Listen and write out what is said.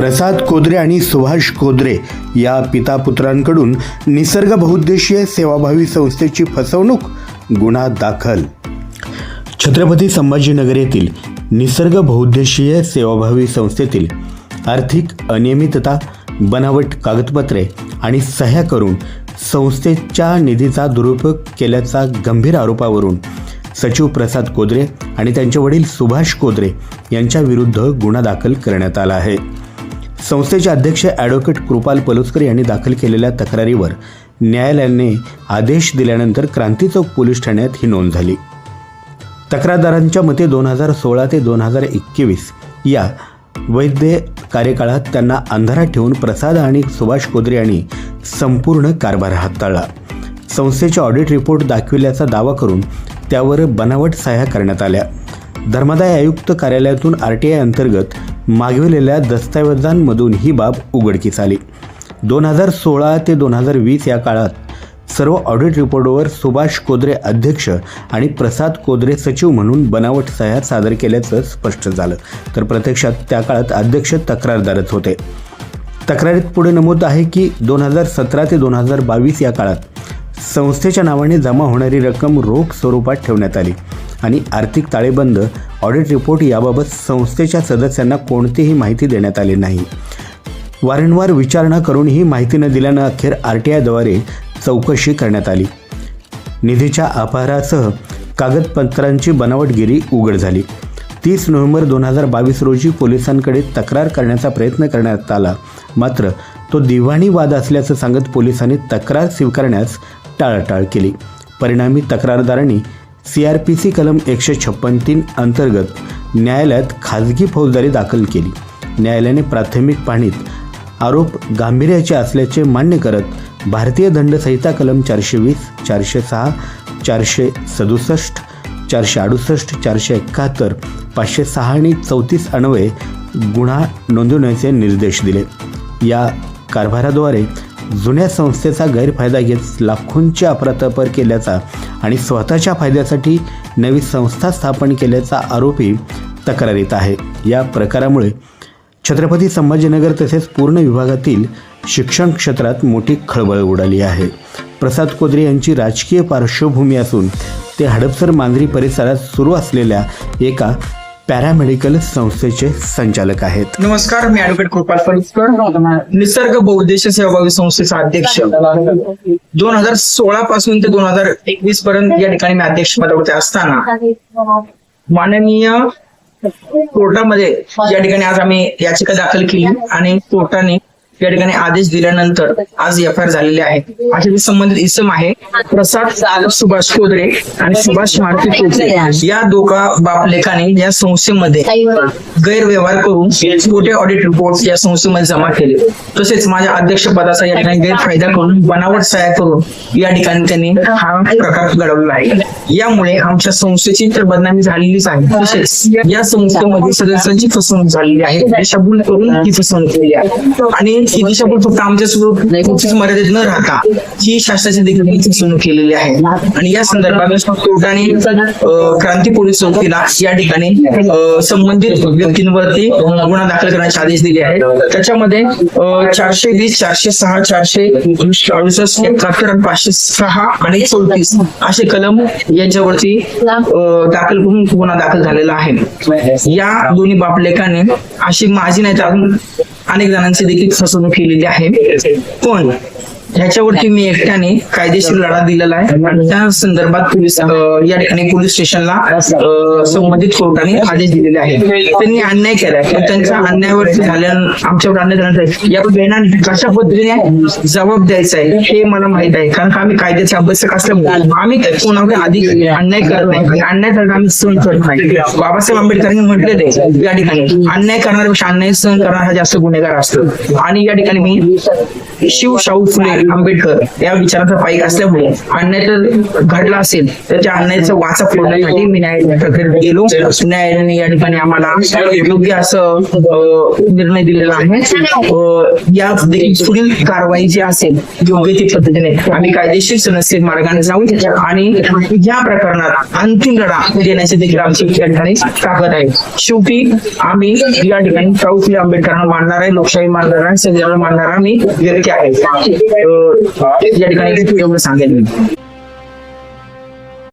प्रसाद कोद्रे आणि सुभाष कोद्रे या पिता पुत्रांकडून निसर्ग बहुउद्देशीय सेवाभावी संस्थेची फसवणूक गुन्हा दाखल. छत्रपती संभाजीनगर येथील निसर्ग बहुउद्देशीय सेवाभावी संस्थेतील आर्थिक अनियमितता बनावट कागदपत्रे आणि सह्या करून संस्थेच्या निधीचा दुरुपयोग केल्याचा गंभीर आरोपावरून सचिव प्रसाद कोद्रे आणि त्यांचे वडील सुभाष कोद्रे यांच्याविरुद्ध गुन्हा दाखल करण्यात आला आहे. संस्थेचे अध्यक्ष ॲडव्होकेट कृपाल पलुस्कर यांनी दाखल केलेल्या तक्रारीवर न्यायालयाने आदेश दिल्यानंतर क्रांती चौक पोलीस ठाण्यात ही नोंद झाली. तक्रारदारांच्या मते दोन हजार सोळा ते दोन हजार एकवीस या वैद्य कार्यकाळात त्यांना अंधारात ठेवून प्रसाद आणि सुभाष कोदरे यांनी संपूर्ण कारभार हाताळला. संस्थेचे ऑडिट रिपोर्ट दाखविल्याचा दावा करून त्यावर बनावट सह्या करण्यात आल्या. धर्मादाय आयुक्त कार्यालयातून आर टी आय अंतर्गत मागविलेल्या दस्तऐवजांमधून ही बाब उघडकीस आली. दोन हजार सोळा ते दोन हजार वीस या काळात सर्व ऑडिट रिपोर्टवर सुभाष कोद्रे अध्यक्ष आणि प्रसाद कोद्रे सचिव म्हणून बनावट सह्या सादर केल्याचं स्पष्ट झालं. तर प्रत्यक्षात त्या काळात अध्यक्ष तक्रारदारच होते. तक्रारीत पुढे नमूद आहे की दोन हजार सतरा ते दोन हजार बावीस या काळात संस्थेच्या नावाने जमा होणारी रक्कम रोख स्वरूपात ठेवण्यात आली आणि आर्थिक ताळेबंद ऑडिट रिपोर्ट याबाबत संस्थेच्या सदस्यांना कोणतीही माहिती देण्यात आली नाही. वारंवार विचारणा करूनही माहिती न दिल्यानं अखेर आर टी आयद्वारे चौकशी करण्यात आली. निधीच्या अपहारासह कागदपत्रांची बनावटगिरी उघड झाली. तीस नोव्हेंबर दोन हजार बावीस रोजी पोलिसांकडे तक्रार करण्याचा प्रयत्न करण्यात आला. मात्र तो दिवाणी वाद असल्याचं सांगत पोलिसांनी तक्रार स्वीकारण्यास टाळाटाळ केली. परिणामी तक्रारदारांनी सी आर पी सी कलम एकशे छप्पन तीन अंतर्गत न्यायालयात खाजगी फौजदारी दाखल केली. न्यायालयाने प्राथमिक पाहणीत आरोप गांभीर्याचे असल्याचे मान्य करत भारतीय दंडसंहिता कलम चारशे वीस चारशे सहा चारशे सदुसष्ट चारशे अडुसष्ट चारशे एकाहत्तर पाचशे सहा आणि चौतीस अन्वये गुन्हा नोंदवण्याचे निर्देश दिले. या कारभाराद्वारे जुन्या संस्थेचा गैरफायदा घेत लाखोंची अफरातफर केल्याचा आणि स्वतःच्या फायद्यासाठी नवी संस्था स्थापन केल्याचा आरोपी तक्रारीत आहे. या प्रकारामुळे छत्रपती संभाजीनगर तसेच पूर्ण विभागातील शिक्षण क्षेत्रात मोठी खळबळ उडाली आहे. प्रसाद कोदरे यांची राजकीय पार्श्वभूमी असून ते हडपसर मांजरी परिसरात सुरू असलेल्या एका पॅरामेडिकल संस्थेचे संचालक आहेत. नमस्कार मी ऍडव्होकेट कृपाल पलुस्कर निसर्ग बहुद्देशीय सेवाभावी संस्थेचा अध्यक्ष. दोन हजार सोळा पासून ते दोन हजार एकवीस पर्यंत या ठिकाणी मी अध्यक्ष पदावरती असताना माननीय कोर्टामध्ये या ठिकाणी आज आम्ही याचिका दाखल केली आणि कोर्टाने या ठिकाणी आदेश दिल्यानंतर आज एफ आय आर झालेले आहे. असे संबंधित इसम आहे. प्रसाद सुभाष कोदरे आणि सुभाष मारुती कोदरे या दोघा बाप लेखाने या संस्थेमध्ये गैरव्यवहार करून खोटे ऑडिट रिपोर्ट या संस्थेमध्ये जमा केले. तसेच माझ्या अध्यक्षपदाचा या ठिकाणी गैरफायदा करून बनावट सहाय्य करून या ठिकाणी त्यांनी हा प्रकार घडवलेला आहे. यामुळे आमच्या संस्थेची तर बदनामी झालेलीच आहे. तसेच या संस्थेमध्ये सदस्यांची फसवणूक झालेली आहे. दिशाभूल करून ही फसवणूक केली आहे. आणि ही दिशाभूल फक्त आमच्या मर्यादित न राहता ही शासनाची देखील फसवणूक केलेली आहे. आणि या संदर्भात कोर्टाने क्रांती पोलीस चौकीला या ठिकाणी संबंधित व्यक्तींवरती गुन्हा दाखल करण्याचे आदेश दिले आहेत. त्याच्यामध्ये चारशे वीस चारशे सहा चारशे अडुसष्ट एकाहत्तर पाचशे सहा आणि चौतीस असे कलम यांच्यावरती दाखल करून गुन्हा दाखल झालेला आहे. या दोन्ही बापलेखाने अशी माझी नाही तर अजून अनेक जणांची देखील फसवणूक केलेली आहे. पण ह्याच्यावरती मी एकट्याने कायदेशीर लढा दिलेला आहे. आणि त्या संदर्भात पोलीस या ठिकाणी पोलीस स्टेशनला संबंधित कोर्टाने आदेश दिलेले आहेत. त्यांनी अन्याय केलाय पण त्यांच्या अन्यायावरती झाल्या आमच्यावर अन्याय झाल्यानंतर या वेळाने कशा पद्धतीने जबाब द्यायचा आहे हे मला माहीत आहे. कारण आम्ही कायद्याचे अभ्यासक असल्यामुळे आम्ही कोणावर अधिक अन्याय करत नाही. अन्याय करत आम्ही सहन करत नाही. बाबासाहेब आंबेडकरांनी म्हटलेले या ठिकाणी अन्याय करण्यापेक्षा अन्याय सहन करणारा हा जास्त गुन्हेगार असतो. आणि या ठिकाणी मी शिव शाहू फुले आंबेडकर या विचाराचा पाईक असल्यामुळे अन्याय जर घडला असेल तर त्या अन्यायाचा वाचा फोडण्यासाठी मी न्याय प्रक्रियेत गेलो. न्यायालयाने या ठिकाणी आम्हाला योग्य असं निर्णय दिलेला आहे. या पुढील कारवाई जी असेल योग्य ती पद्धतीने आम्ही कायदेशीर सुनिश्चित मार्गाने जाऊ आणि या प्रकरणात अंतिम लढा देण्याची देखील आमची या ठिकाणी ताकद आहे. शेवटी आम्ही या ठिकाणी शाहू आंबेडकरांना मानणार आहे लोकशाही मानणार आहे संविधान मानणारा मी व्यक्ती आहे. या ठिकाणी एवढं सांगेन मी.